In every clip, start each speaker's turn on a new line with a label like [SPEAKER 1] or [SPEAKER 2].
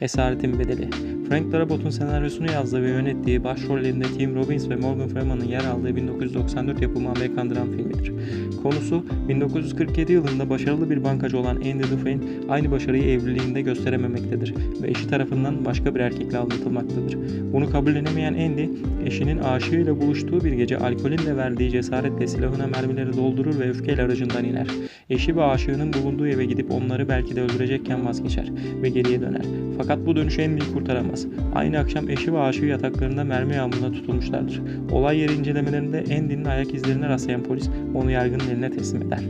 [SPEAKER 1] Esaretin Bedeli Frank Darabont'un senaryosunu yazdığı ve yönettiği başrollerinde Tim Robbins ve Morgan Freeman'ın yer aldığı 1994 yapımı Amerikan dram filmidir. Konusu 1947 yılında başarılı bir bankacı olan Andy Dufresne aynı başarıyı evliliğinde gösterememektedir ve eşi tarafından başka bir erkekle aldatılmaktadır. Bunu kabullenemeyen Andy, eşinin aşığıyla buluştuğu bir gece alkolün de verdiği cesaretle silahına mermileri doldurur ve öfkeyle aracından iner. Eşi ve aşığının bulunduğu eve gidip onları belki de öldürecekken vazgeçer ve geriye döner. Fakat bu dönüşü Andy'yi kurtaramaz. Aynı akşam eşi ve aşığı yataklarında mermi yağmuruna tutulmuşlardır. Olay yeri incelemelerinde Andy'nin ayak izlerine rastlayan polis onu yargının eline teslim eder.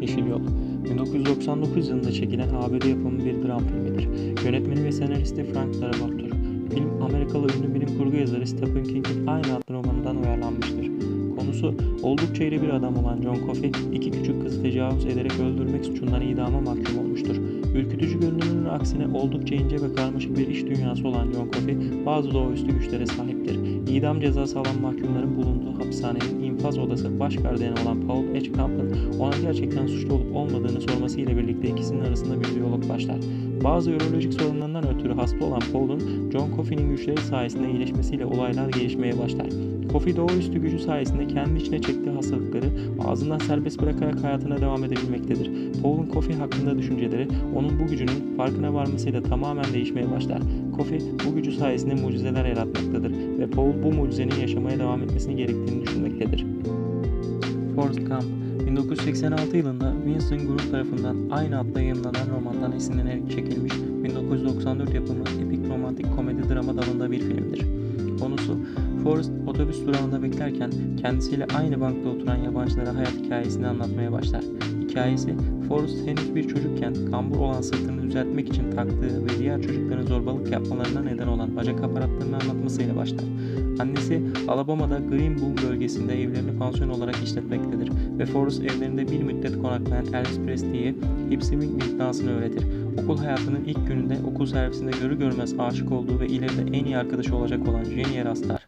[SPEAKER 1] Yeşil Yol 1999 yılında çekilen ABD yapımı bir dram filmidir. Yönetmeni ve senaristi Frank Darabont'tur. Film Amerikalı ünlü bilim kurgu yazarı Stephen King'in aynı adlı romanından uyarlanmıştır. Konusu oldukça iri bir adam olan John Coffey, iki küçük kızı tecavüz ederek öldürmek suçundan idama mahkum olmuştur. Ürkütücü görünümünün aksine oldukça ince ve karmaşık bir iş dünyası olan John Coffey, bazı doğaüstü güçlere sahiptir. İdam cezası alan mahkumların bulunduğu hapishanenin infaz odası baş gardiyanı olan Paul Edgecamp'ın ona gerçekten suçlu olup olmadığını sormasıyla birlikte ikisinin arasında bir diyalog başlar. Bazı ürolojik sorunlarından ötürü hasta olan Paul'un John Coffey'nin güçleri sayesinde iyileşmesiyle olaylar gelişmeye başlar. Coffey doğaüstü gücü sayesinde kendi içine çektiği hastalıkları ağzından serbest bırakarak hayatına devam edebilmektedir. Paul'un Coffey hakkında düşünceleri onun bu gücünün farkına varmasıyla tamamen değişmeye başlar. Coffey bu gücü sayesinde mucizeler yaratmaktadır ve Paul bu mucizenin yaşamaya devam etmesini gerektiğini düşünmektedir. Forrest Gump 1986 yılında Winston Groot tarafından aynı adla yayımlanan romandan esinlenerek çekilmiş 1994 yapımı epik romantik komedi drama dalında bir filmdir. Konusu Forrest otobüs durağında beklerken kendisiyle aynı bankta oturan yabancılara hayat hikayesini anlatmaya başlar. Hikayesi Forrest henüz bir çocukken kambur olan sırtını düzeltmek için taktığı ve diğer çocukların zorbalık yapmalarına neden olan bacak aparatlarını anlatmasıyla başlar. Annesi Alabama'da Greenboom bölgesinde evlerini pansiyon olarak işletmektedir ve Forrest evlerinde bir müddet konaklayan Elvis Presley'e hip swing dansını öğretir. Okul hayatının ilk gününde okul servisinde görü görmez aşık olduğu ve ileride en iyi arkadaşı olacak olan Jenny'e rastlar.